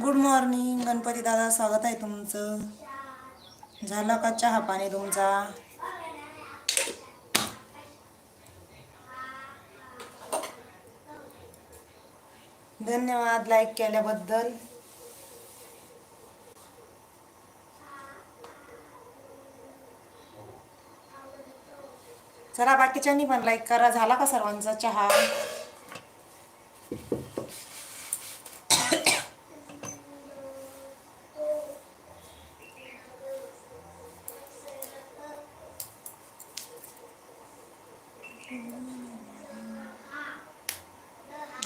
Good morning Ganpati दादा. स्वागत आहे तुमचं. झालं का चहा पाणी तुमचा? धन्यवाद लाईक केल्याबद्दल. चला बाकीच्यांनी पण लाईक करा. झाला का सर्वांचा चहा?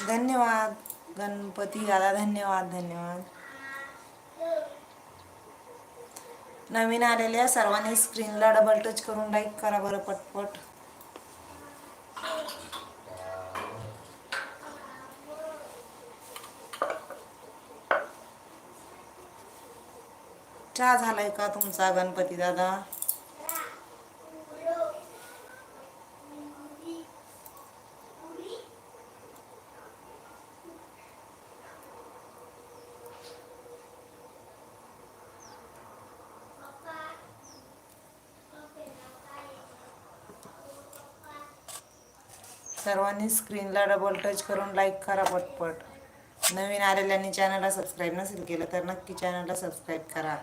धन्यवाद गणपती दादा धन्यवाद धन्यवाद. नवीन आलेल्या सर्वांनी स्क्रीनला डबल टच करून लाईक करा बरं पटपट. चहा झालाय का तुमचा गणपती दादा? सर्वांनी स्क्रीनला डबल टच करून लाईक करा पटपट. नवीन आलेल्यांनी चॅनलला सबस्क्राईब नसेल केलं तर नक्की चॅनलला सबस्क्राईब करा.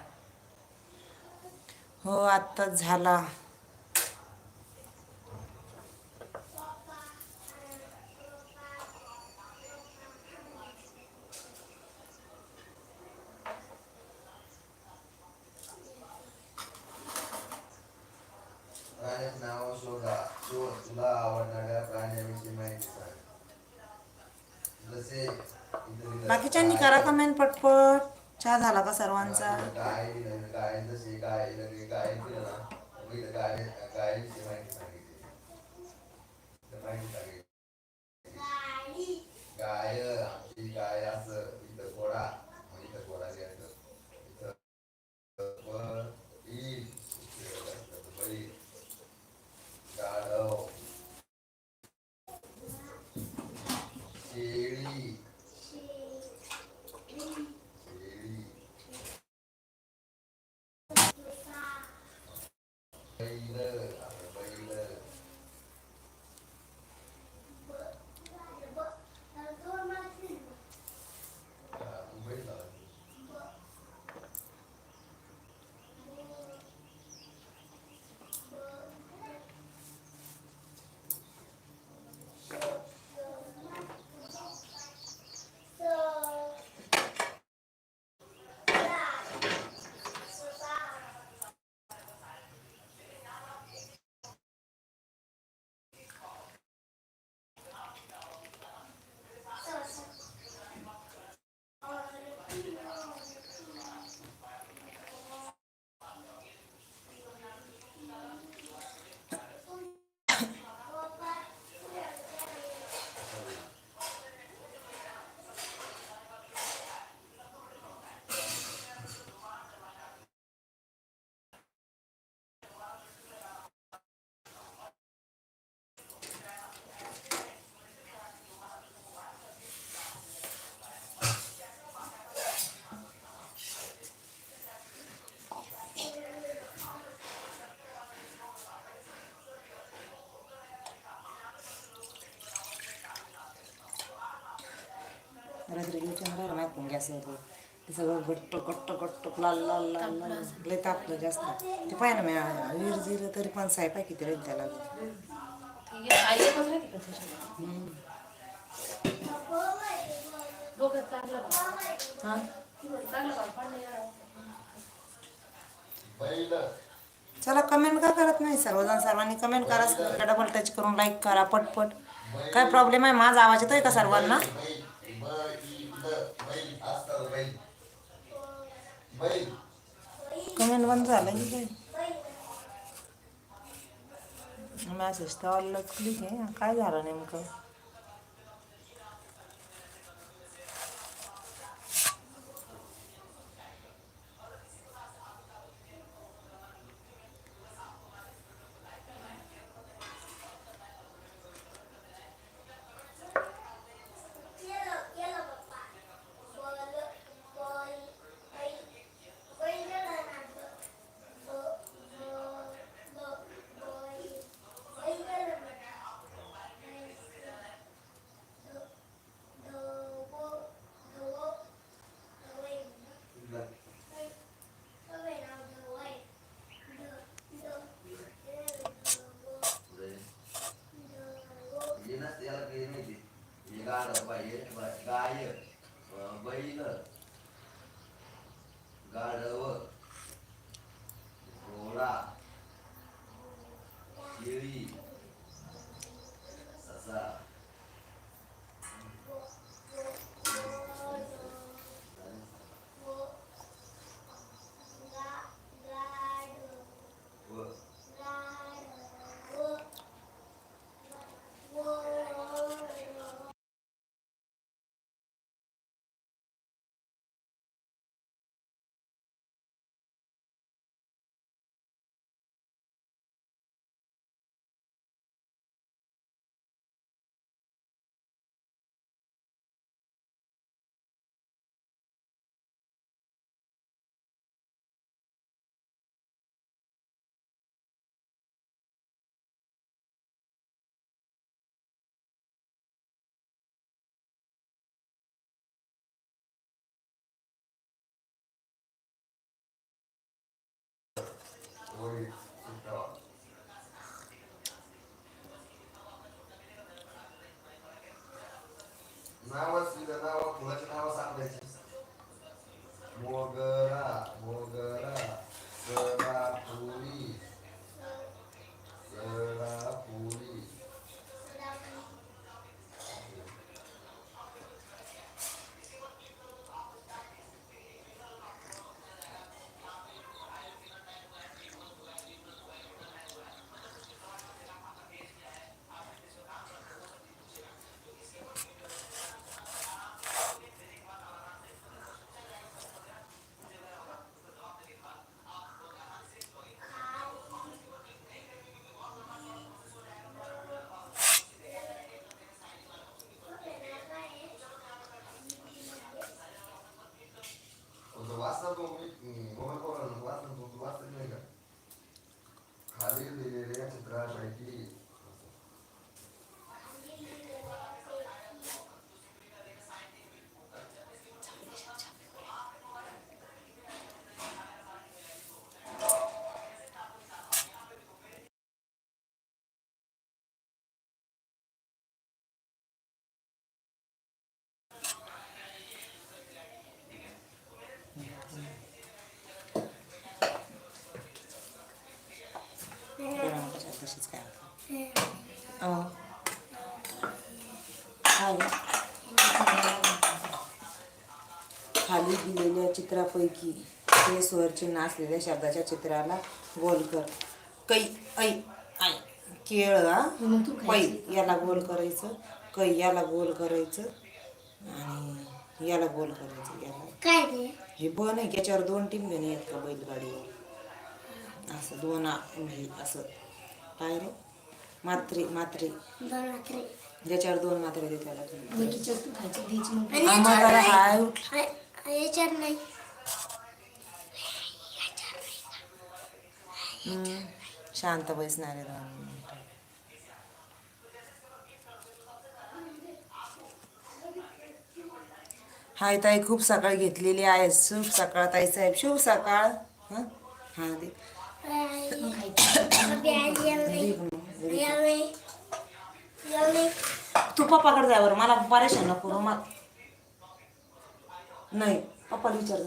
हो आत्ताच झाला प्राण्याचं नाव शोधा शोध तुला आवडणाऱ्या प्राण्याविषयी माहिती सांग जसे इथं दिलं बाकीच्यांनी गाय- करा कमेंट पटपट चहा झाला रात्री चंद्रावर नाही गॅस होतो ते. सगळं घट्ट घट्ट घट्ट लाल लाल लाल लाल लय तापलं जास्त. ते पाय ना मी विहीर जिरं तरी पण सायपा किती राहील त्याला. चला कमेंट का करत नाही? सर्वजण सर्वांनी कमेंट करा. डबल टच करून लाईक करा पटपट. काय प्रॉब्लेम आहे? माझा आवाज येतोय का सर्वांना? कमेंट बंद झालं की काय? मॅसेज तर ऑलच क्लिक आहे. काय झालं नेमकं? Now let's do the now. Let's Marido e Irene traz aqui. दिलेल्या चित्रापैकी ते स्वर चिन्ह असलेल्या शब्दाच्या चित्राला गोल कर. कै ऐ आय केळ हा पै याला गोल करायचं. कै याला गोल करायचं. आणि याला गोल करायचं याला. काय हे बन आहे याच्यावर दोन टिंबे नाही आहेत का बैलगाडीवर? असं दोन म्हणजे असं. काय रे? मात्रे मात्रे. ज्याच्यावर दोन मात्रे देत त्याला आम्हाला हाय नाही. शांत बसणार आहे दोन हाय ताई खूप सकाळ घेतलेली आहे. शुभ सकाळ ताई साहेब. शुभ सकाळ. हा? दे. तू पप्पाकडे जाय बरं. मला परेशान नको करू. मग नाही पप्पाला विचार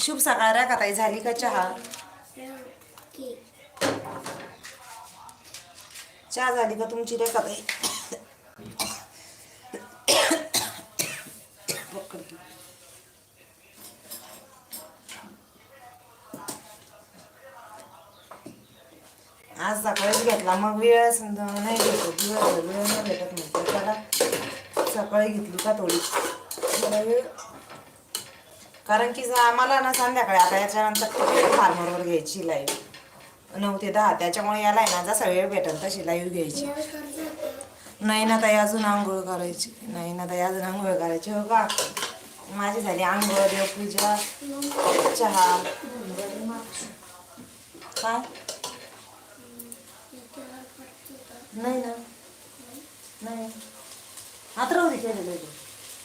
शुभ सकाळ का ताई? झाली का चहा? चहा झाली का तुमची रे का ताई? आज सकाळीच घेतला मग वेळ नाही भेटत वेळ वेळ नाही भेटत म्हटलं त्याला सकाळी घेतली का थोडी वेळ. कारण की मला ना संध्याकाळी आता याच्यानंतर फार्मरवर घ्यायची लाईव्ह नऊ ते दहा त्याच्यामुळे याला आहे ना जसा वेळ भेटेल तशी लाईव्ह घ्यायची. नाही ना ताई अजून आंघोळ करायची. नाही ना ताई अजून आंघोळ करायची. हो का? माझी झाली आंघोळ देवपूजा चहा. काय नाही ना. नाही. आता राहू दे केलेलं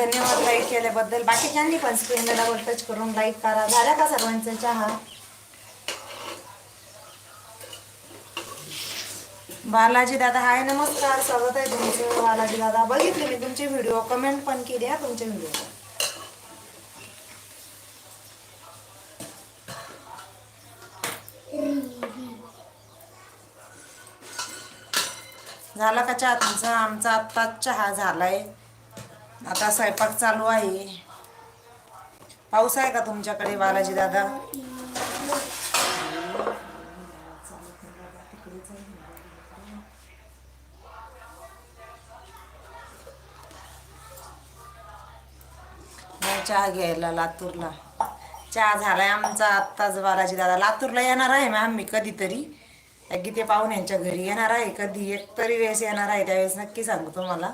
धन्यवाद लाईक केल्याबद्दल. बाकीच्यांनी पण स्क्रीनला डबल टच करून लाईक करा. झाल्या का सर्वांचा चहा? बालाजी दादा हाय नमस्कार. स्वागत आहे तुमचं. बालाजी दादा बघितले मी तुमचे व्हिडिओ कमेंट पण केली हा तुमच्या व्हिडिओ झाला का चहा तुमचा? आमचा आत्ताच चहा झालाय. आता स्वयंपाक चालू आहे. पाऊस आहे का तुमच्याकडे बालाजी दादा? चहा घ्यायला लातूरला. चहा झालाय आमचा आत्ताच बालाजी दादा. लातूरला येणार आहे मॅम मी कधीतरी? ते पाहुण्यांच्या घरी येणार आहे. कधी? एक तरी वेळेस येणार आहे त्यावेळेस नक्की सांगतो तुम्हाला.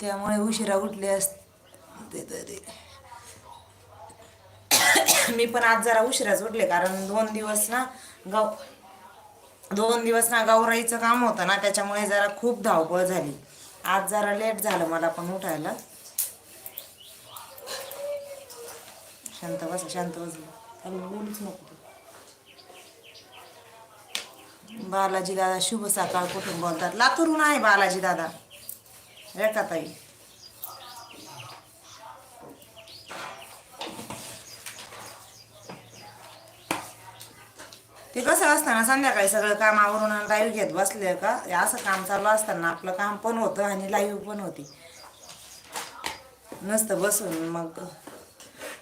त्यामुळे उशिरा उठले असते तरी मी पण आज जरा उशिराच उठले कारण दोन दिवस ना गाव दोन दिवस ना गावराईचं काम होतं ना त्याच्यामुळे जरा खूप धावपळ झाली. आज जरा लेट झालं मला पण उठायला. शांत बस शांत बस. त्याला बोलूच नको. बालाजी दादा शुभ सकाळ कुठून बोलतात? लातूरून आहे बालाजी दादा. रेखाताई ते कसं असतं ना संध्याकाळी सगळं काम आवरून लाईव्ह घेत बसले का असं काम चालू असताना आपलं काम पण होतं आणि लाईव्ह पण होती. नसतं बसून मग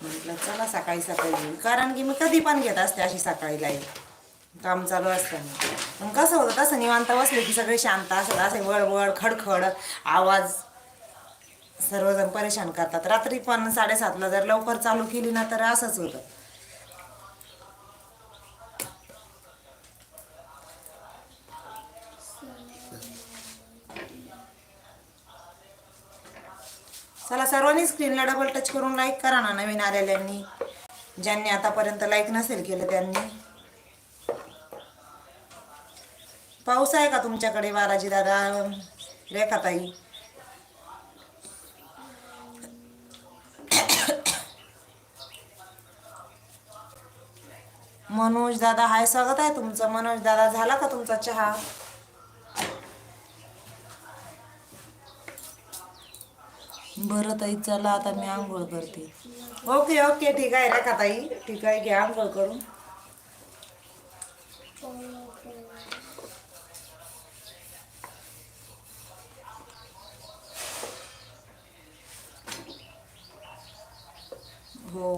म्हटलं चला सकाळी सकाळी. कारण की मी कधी पण घेत असते अशी सकाळी लाईव्ह काम चालू असताना मग कसं होतं तसं निवांत बसले की सगळे शांत असतात असे वळवळ खडखड आवाज सर्वजण परेशान करतात. रात्री पण साडेसातला जर लवकर चालू केली ना तर असंच होतं. चला सर्वांनी स्क्रीनला डबल टच करून लाईक करा ना नवीन आलेल्यांनी. ज्यांनी आतापर्यंत लाईक नसेल केलं त्यांनी. पाऊस आहे का तुमच्याकडे बालाजी दादा? रेखाताई. मनोज दादा हाय स्वागत आहे तुमचं. मनोज दादा झाला का तुमचा चहा? बरं ताई चला आता मी आंघोळ करते. Okay okay. ठीक आहे रेखा ताई ठीक आहे घ्या आंघोळ करून. हो.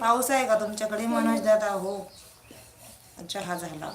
पाऊस आहे का तुमच्याकडे? मनोज दादा हो. चहा झाला.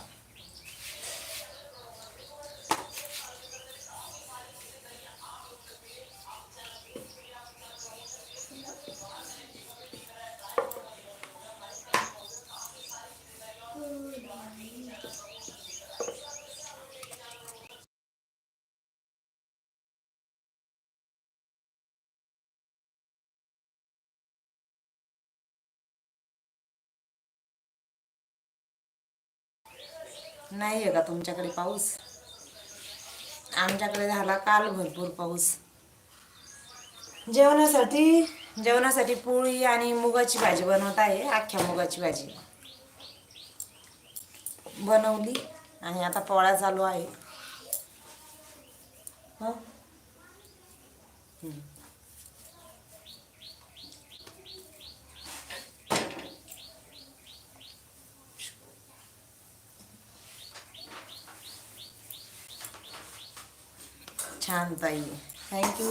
नाही आहे का तुमच्याकडे पाऊस? आमच्याकडे झाला काल भरपूर पाऊस. जेवणासाठी? जेवणासाठी पोळी आणि मुगाची भाजी बनवत आहे अख्ख्या मुगाची भाजी. बनवली आणि आता पोळ्या चालू आहे. हं? छान ताई. थँक्यू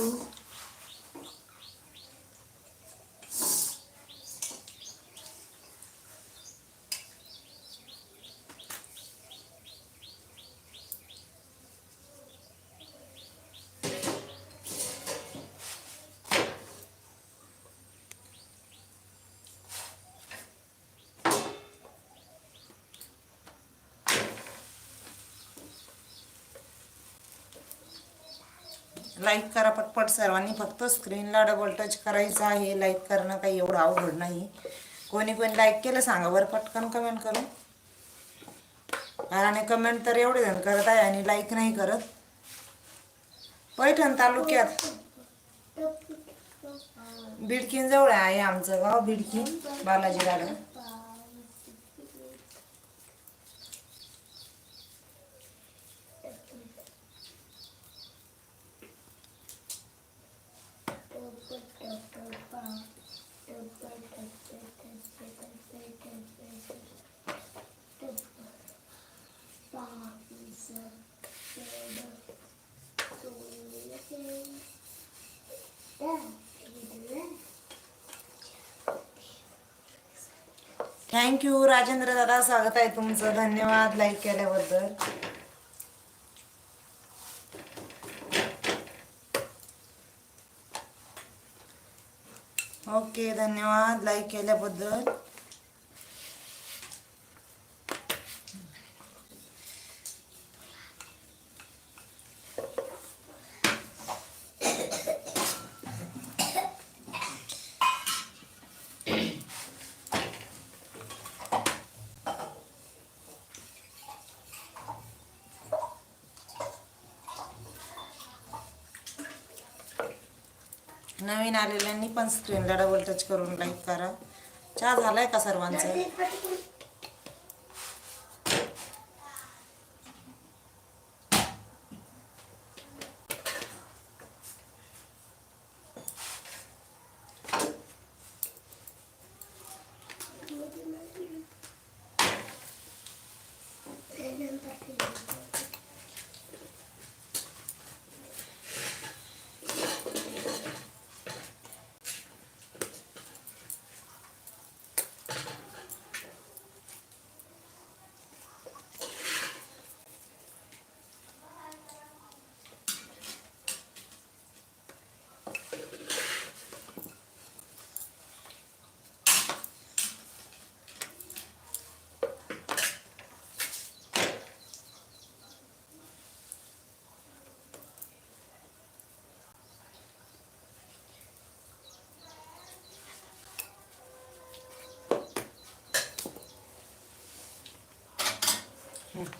लाईक करा पटपट सर्वांनी. फक्त स्क्रीनला डबल टच करायचं आहे. लाईक करणं काही एवढं अवघड नाही. कोणी कोणी लाईक केलं सांगा बरं पटकन कमेंट करून. आणि कमेंट तर एवढे जण करत आहे आणि लाईक नाही करत. पैठण तालुक्यात बिडकीन जवळ आहे आमचं गाव Bidkin Balaji garden thank you Rajendra दादा. स्वागत आहे तुमचं. धन्यवाद लाईक केल्याबद्दल. ओके धन्यवाद लाईक केल्याबद्दल. नवीन आलेल्यांनी पण स्क्रीनला डबल टच करून लाईक करा. चहा झालाय का सर्वांचा? गणेश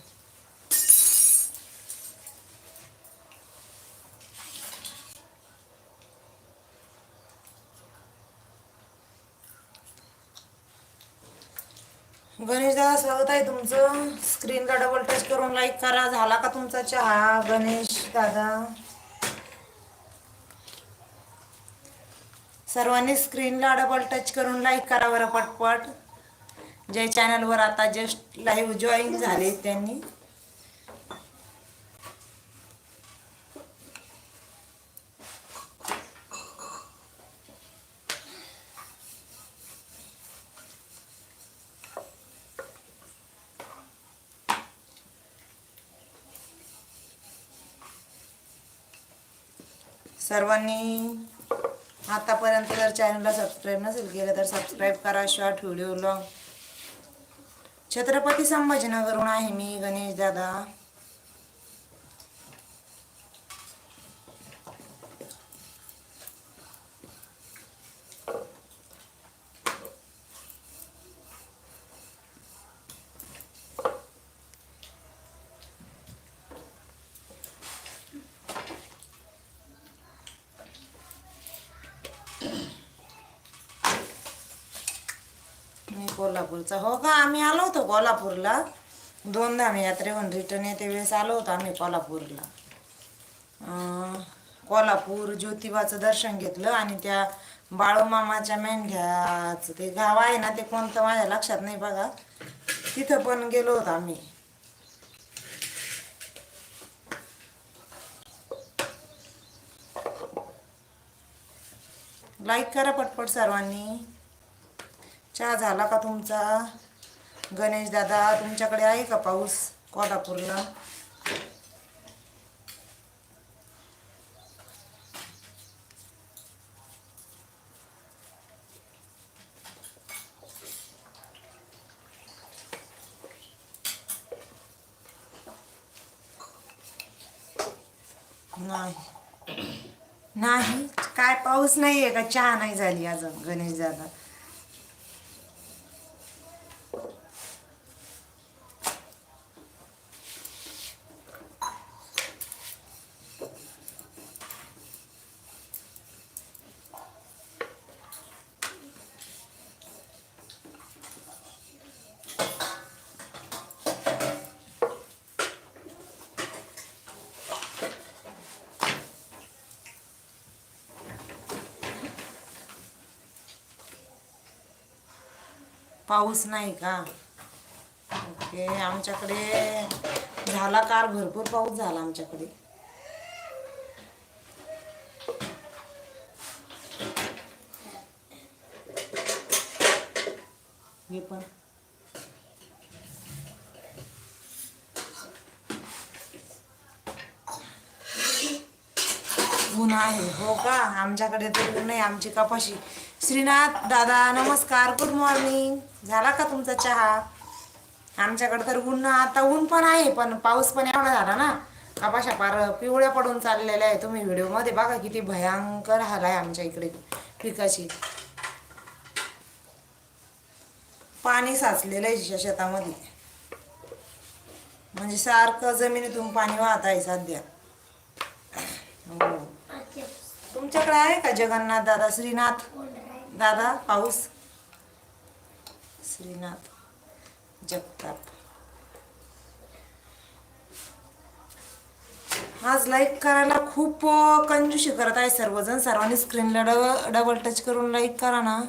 दादा स्वागत आहे तुमचं. स्क्रीनला डबल टच करून लाईक करा. झाला का तुमचा चहा गणेश दादा सर्वांनी स्क्रीनला डबल टच करून लाईक करा बरं पटपट. जे चॅनलवर आता जस्ट लाईव्ह जॉईन झाले त्यांनी. सर्वांनी आतापर्यंत जर चॅनलला सबस्क्राईब नसेल केलं तर सबस्क्राईब करा. शॉर्ट व्हिडिओला छत्रपती संभाजीनगरहून आहे मी गणेश दादा कोल्हापूरचा हो का आम्ही आलो होतो कोल्हापूरला. दोनदा आम्ही यात्रेहून रिटर्न येते वेळेस आलो होतो आम्ही कोल्हापूरला. कोल्हापूर ज्योतिबाचं दर्शन घेतलं आणि त्या बाळूमामाच्या मेंढ्याचं ते गाव आहे ना ते कोणतं माझ्या लक्षात नाही बघा. तिथं पण गेलो होतो आम्ही. लाईक करा पटपट सर्वांनी. चहा झाला का तुमचा? गणेश दादा तुमच्याकडे आहे का पाऊस कोल्हापूरला? नाही. नाही. काय पाऊस नाहीये का? चहा नाही झाली अजून गणेश दादा. पाऊस नाही का? ओके आमच्याकडे झाला काल भरपूर पाऊस झाला आमच्याकडे. हे पण. ऊन आहे हो का? आमच्याकडे तर ऊन आहे आमची कपाशी. श्रीनाथ दादा नमस्कार गुड मॉर्निंग झाला का तुमचा चहा? आमच्याकडे तर ऊन आता ऊन पण आहे पण पाऊस पण एवढा झाला ना. कपाशा पार पिवळ्या पडून चाललेल्या आहे. तुम्ही व्हिडिओमध्ये बघा किती भयंकर हाल आहे आमच्या इकडे पिकाची. पाणी साचलेलं आहे शेतामध्ये. म्हणजे सारखं जमिनीतून पाणी वाहत आहे सध्या. हो. तुमच्याकडे आहे का जगन्नाथ दादा श्रीनाथ? दादा पाऊस? श्रीनाथ जगताप. आज लाईक करायला खूप कंजूशी करत आहे सर्वजण. सर्वांनी स्क्रीनला डबल डबल टच करून लाईक करा ना.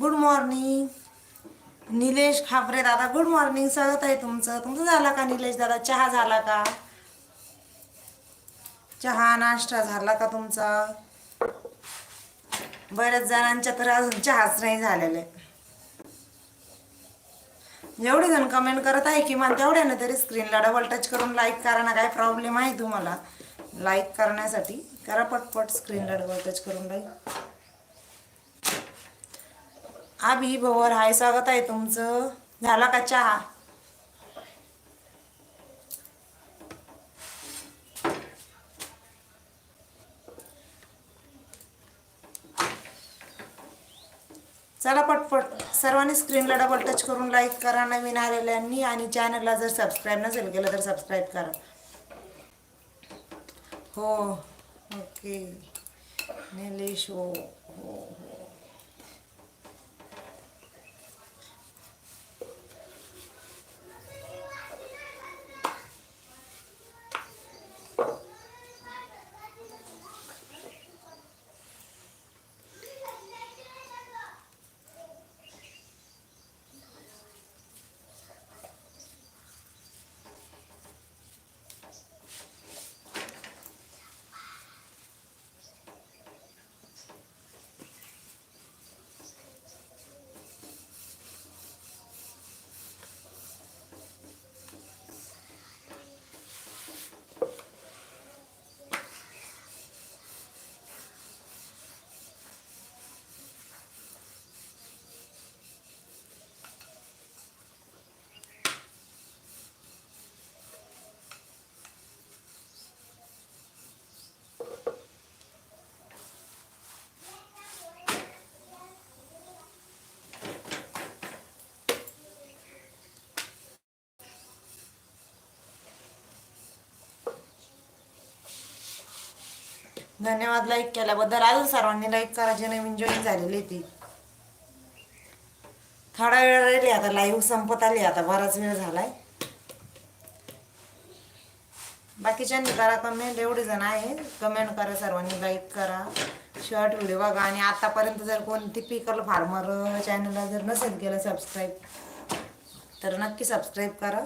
Good morning. निलेश खापरे दादा गुड मॉर्निंग. स्वागत आहे तुमचं? तुमचं झाला का निलेश दादा? चहा झाला का? चहा नाश्ता झाला का तुमचा? बऱ्याच जणांच्या तर अजून चहाच नाही झालेले. एवढे जेवढे जण कमेंट करत आहे किमान तेवढ्यानं तरी स्क्रीनला डबल टच करून लाईक करा ना काय प्रॉब्लेम आहे तुम्हाला? लाईक करण्यासाठी. करा पटपट स्क्रीनला डबल टच करून लाईक आभी भवर हाय स्वागत आहे तुमचं. झाला का चहा? चला पटपट. सर्वांनी स्क्रीनला डबल टच करून लाईक करा. नवीन आलेल्यांनी आणि चॅनलला जर सबस्क्राईब नसेल केलं तर सबस्क्राईब करा. हो. ओके. निलेश हो हो हो. धन्यवाद लाईक केल्याबद्दल. अजून सर्वांनी लाईक करा जे नवीन जॉईन झालेली ती. थोडा वेळ राहिली आता लाईव्ह संपत आली आता बराच वेळ झालाय. बाकीच्यांनी करा कमेंट एवढे जण आहे कमेंट करा सर्वांनी लाईक करा. शॉर्ट व्हिडिओ बघा. आणि आतापर्यंत जर कोणती पिकल फार्मर चॅनलला जर नसेल केलं सबस्क्राईब तर नक्की सबस्क्राईब करा.